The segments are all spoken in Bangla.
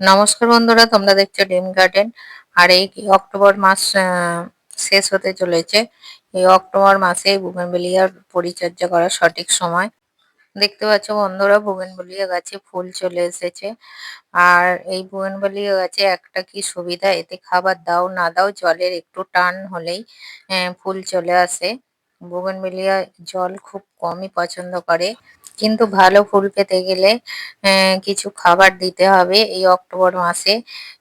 নমস্কার বন্ধুরা, তোমরা দেখছ ডিম গার্ডেন। আর এই অক্টোবর মাস শেষ হতে চলেছে। এই অক্টোবর মাসে বুগেনভেলিয়ার পরিচর্যা করার সঠিক সময়। দেখতে পাচ্ছ বন্ধুরা বুগেনভেলিয়া গাছে ফুল চলে এসেছে। আর এই বুগেনভেলিয়া গাছে একটা কি সুবিধা, এতে খাবার দাও না দাও, জলের একটু টান হলেই ফুল চলে আসে। বুগেনভেলিয়া জল খুব কমই পছন্দ করে। কিন্তু ভালো ফুল পেতে গেলে কিছু খাবার দিতে হবে এই অক্টোবর মাসে।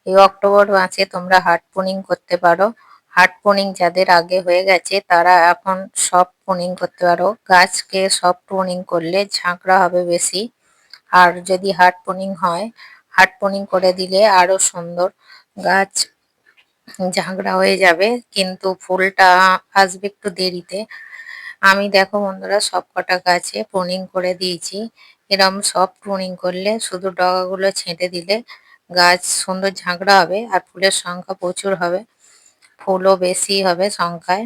এই অক্টোবর মাসে তোমরা হার্ড পোনিং করতে পারো। হার্ড পোনিং যাদের আগে হয়ে গেছে, তারা এখন সব পোনিং করতে পারো। গাছকে সব পোনিং করলে ঝাঁকড়া হবে বেশি। আর যদি হার্ড পোনিং হয় হার্ড পোনিং করে দিলে আরও সুন্দর গাছ ঝাঁকড়া হয়ে যাবে। কিন্তু ফুলটা আসবে একটু দেরিতে। আমি দেখো বন্ধুরা সব কটা গাছে প্রুনিং করে দিয়েছি। এরম সব প্রুনিং করলে শুধু ডগাগুলো ছেঁটে দিলে গাছ সুন্দর ঝাঁকড়া হবে আর ফুলের সংখ্যা প্রচুর হবে। ফুলও বেশি হবে সংখ্যায়।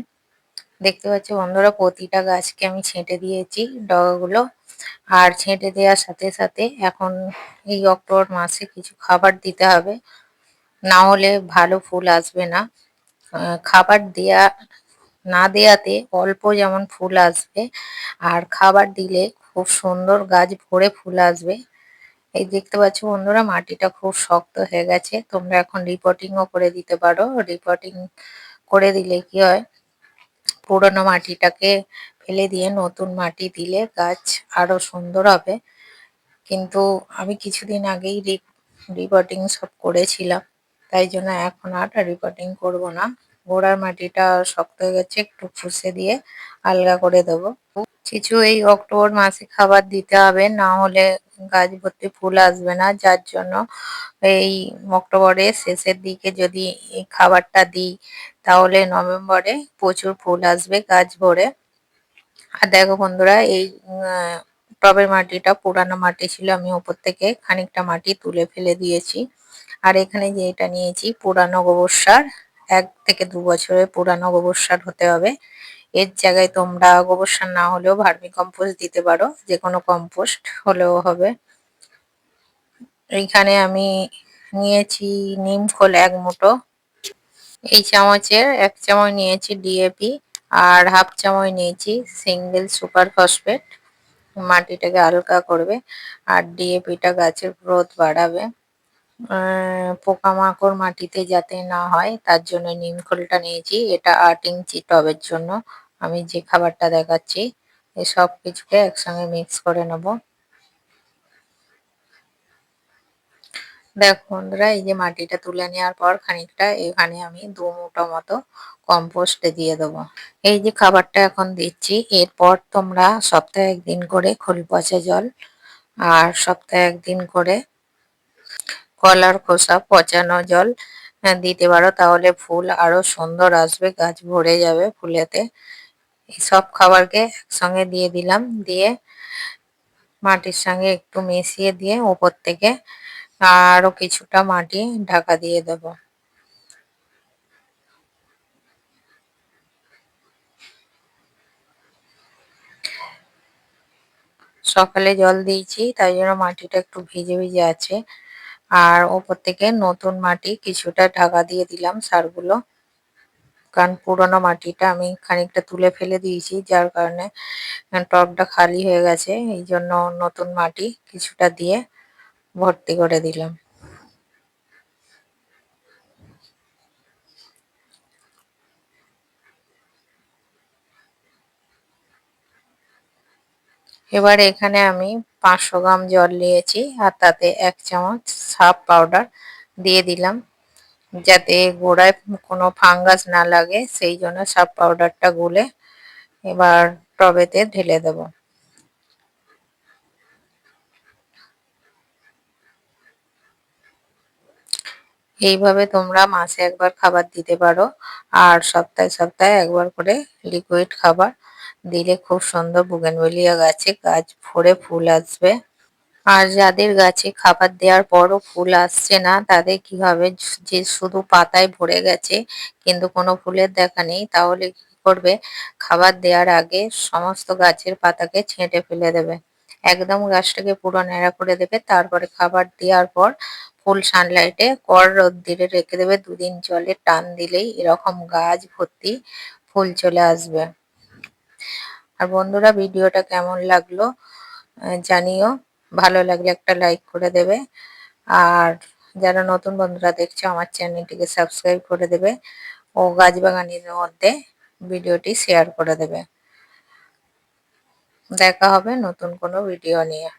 দেখতে পাচ্ছি বন্ধুরা প্রতিটা গাছকে আমি ছেঁটে দিয়েছি ডগাগুলো। আর ছেঁটে দেওয়ার সাথে সাথে এখন এই অক্টোবর মাসে কিছু খাবার দিতে হবে। না হলে ভালো ফুল আসবে না। খাবার দেয়া না দেয়াতে অল্প যেমন ফুল আসবে, আর খাবার দিলে খুব সুন্দর গাছ ভরে ফুল আসবে। এই দেখতে পাচ্ছ বন্ধুরা, মাটিটা খুব শক্ত হয়ে গেছে। তোমরা এখন রিপোর্টিংও করে দিতে পারো। রিপোর্টিং করে দিলে কি হয়, পুরোনো মাটিটাকে ফেলে দিয়ে নতুন মাটি দিলে গাছ আরও সুন্দর হবে। কিন্তু আমি কিছুদিন আগেই রিপোর্টিং সব করেছিলাম, তাই জন্য এখন আর রিপোর্টিং করব না। গোড়ার মাটিটা শক্ত হয়ে গেছে, একটু ফুসে দিয়ে আলগা করে দেবো। কিছু এই অক্টোবর মাসে খাবার দিতে হবে, না হলে গাছ ভর্তি ফুল আসবে না। যার জন্য এই অক্টোবরের শেষের দিকে যদি খাবারটা দিই, তাহলে নভেম্বরে প্রচুর ফুল আসবে গাছ ভরে। আর দেখো বন্ধুরা, এই টবের মাটিটা পুরানো মাটি ছিল, আমি ওপর থেকে খানিকটা মাটি তুলে ফেলে দিয়েছি। আর এখানে যে এটা নিয়েছি, পুরানো গোবর সার। এক থেকে দু বছরের পুরানো গোবর সার হতে হবে। এর জায়গায় তোমরা গোবর সার না হলেও ভার্মি কম্পোস্ট দিতে পারো যে কোনো কম্পোস্ট হলেও হবে। এইখানে আমি নিয়েছি নিম খোল এক মুঠো, এই চামচের এক চামচ নিয়েছি ডিএপি আর হাফ চামচ নিয়েছি সিঙ্গেল সুপার ফসফেট। মাটিটাকে হালকা করবে আর ডিএপিটা গাছের গ্রোথ বাড়াবে। আহ, পোকামাকড় মাটিতে যাতে না হয় তার জন্য নিম খোলটা নিয়েছি। এটা আট ইঞ্চি টবের জন্য। আমি যে খাবারটা দেখাচ্ছি এই সব কিছুকে একসঙ্গে মিক্স করে নেব। দেখো বন্ধুরা এই যে মাটিটা তুলে নেওয়ার পর খানিকটা এখানে আমি দু মুঠো মতো কম্পোস্ট দিয়ে দেবো। এই যে খাবারটা এখন দিচ্ছি এরপর তোমরা সপ্তাহে একদিন করে খোল পচা জল আর সপ্তাহে একদিন করে কলার খোসা, পচানো জল দিতে পারো। তাহলে ফুল আরও সুন্দর আসবে, গাছ ভরে যাবে ফুলেতে। সব খাবারকে একসঙ্গে দিয়ে দিলাম, দিয়ে মাটির সঙ্গে একটু মিশিয়ে দিয়ে উপর থেকে আরও কিছুটা মাটি ঢাকা দিয়ে দেবো। সকালে জল দিয়েছি, তাই জন্য মাটিটা একটু ভিজে ভিজে আছে। আর ওপর থেকে নতুন মাটি কিছুটা ঢাকা দিয়ে দিলাম সারগুলো। কারণ পুরোনো মাটিটা আমি খানিকটা তুলে ফেলে দিয়েছি, যার কারণে টপটা টবটা খালি হয়ে গেছে। এই জন্য নতুন মাটি কিছুটা দিয়ে ভর্তি করে দিলাম। এবার এখানে আমি পাঁচশো গ্রাম জল নিয়েছি আর তাতে এক চামচ সার্ফ পাউডার দিয়ে দিলাম যাতে গোড়ায় কোনো ফাঙ্গাস না লাগে, সেই জন্য সার্ফ পাউডারটা গুলে এবার টবেতে ঢেলে দেব। এইভাবে তোমরা মাসে একবার খাবার দিতে পারো আর সপ্তাহে সপ্তাহে একবার করে লিকুইড খাবার দিলে খুব সুন্দর বুগেনভেলিয়া গাছে গাছ ভরে ফুল আসবে। আর যাদের গাছে খাবার দেওয়ার পরও ফুল আসছে না, তাদের কি হবে? যে শুধু পাতায় ভরে গেছে, কিন্তু কোনো ফুলের দেখা নেই, তাহলে কি করবে? খাবার দেওয়ার আগে সমস্ত গাছের পাতাকে ছেঁটে ফেলে দেবে। একদম গাছটাকে পুরো ন্যাড়া করে দেবে, তারপরে খাবার দেওয়ার পর ফুল সানলাইটে কর রোদ্দুরে রেখে দেবে। দুদিন জলে টান দিলেই এরকম গাছ ভর্তি ফুল চলে আসবে। আর বন্ধুরা, ভিডিওটা কেমন লাগল জানিও। ভালো লাগলে একটা লাইক করে দেবে। আর যারা নতুন বন্ধুরা দেখছ, আমার চ্যানেলটিকে সাবস্ক্রাইব করে দেবে ও গাছ বাগানের মধ্যে ভিডিওটি শেয়ার করে দেবে। দেখা হবে নতুন কোনো ভিডিও নিয়ে।